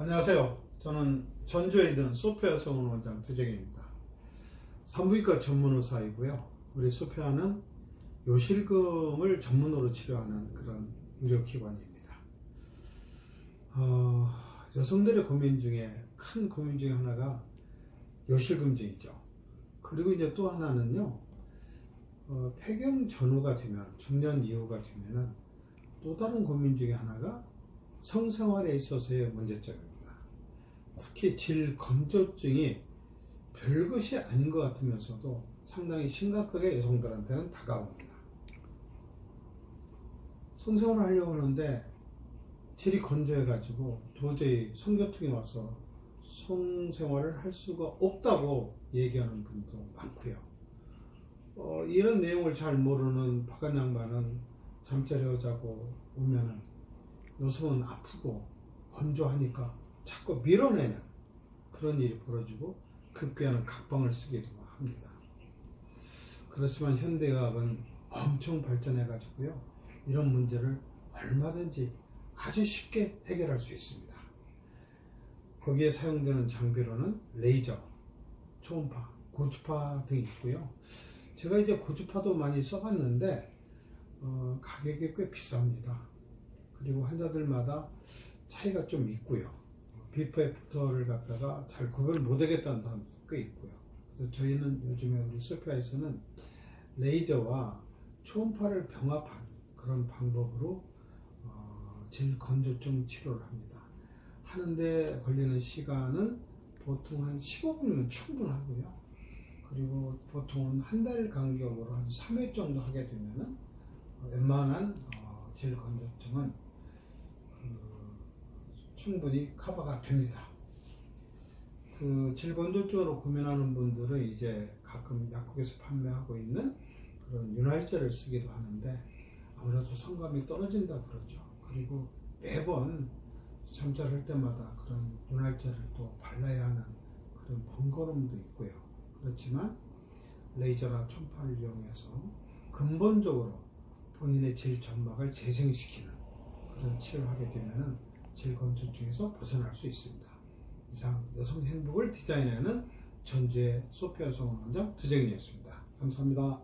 안녕하세요. 저는 전주에 있는 소피아 성원 원장 두정입니다. 산부인과 전문 의사이고요. 우리 소피아는 요실금을 전문으로 치료하는 그런 의료기관입니다. 어, 여성들의 고민 중에 큰 고민 중에 하나가 요실금증이죠. 그리고 이제 또 하나는요, 어, 폐경 전후가 되면, 중년 이후가 되면은 또 다른 고민 중에 하나가 성생활에 있어서의 문제점입니다. 특히 질건조증이 별것이 아닌 것 같으면서도 상당히 심각하게 여성들한테는 다가옵니다. 성생활을 하려고 하는데 질이 건조해가지고 도저히 성교통이 와서 성생활을 할 수가 없다고 얘기하는 분도 많고요. 어, 이런 내용을 잘 모르는 박한 양반은 잠자리 하자고 오면은 여성은 아프고 건조하니까 자꾸 밀어내는 그런 일이 벌어지고 급기야는 각방을 쓰기도 합니다. 그렇지만 현대의학은 엄청 발전해 가지고요. 이런 문제를 얼마든지 아주 쉽게 해결할 수 있습니다. 거기에 사용되는 장비로는 레이저, 초음파, 고주파 등이 있고요. 제가 이제 고주파도 많이 써봤는데 어, 가격이 꽤 비쌉니다. 그리고 환자들마다 차이가 좀 있고요. 비포 애프터를 갖다가 잘 구별 못하겠다는 사람도 꽤 있고요. 그래서 저희는 요즘에 우리 소피아에서는 레이저와 초음파를 병합한 그런 방법으로 어, 질 건조증 치료를 합니다. 하는데 걸리는 시간은 보통 한 15분이면 충분하고요. 그리고 보통은 한 달 간격으로 한 3회 정도 하게 되면은 웬만한 어, 질 건조증은 그 충분히 커버가 됩니다. 그 질건조증으로 고민하는 분들은 이제 가끔 약국에서 판매하고 있는 그런 윤활제를 쓰기도 하는데 아무래도 성감이 떨어진다 그러죠. 그리고 매번 잠자할 때마다 그런 윤활제를 또 발라야 하는 그런 번거로움도 있고요. 그렇지만 레이저나 촌파를 이용해서 근본적으로 본인의 질 점막을 재생시키는 그런 치료를 하게 되면은 질건조증에서 벗어날 수 있습니다. 이상 여성 행복을 디자인하는 전주의 소피아 성원 원장 두정이었습니다. 감사합니다.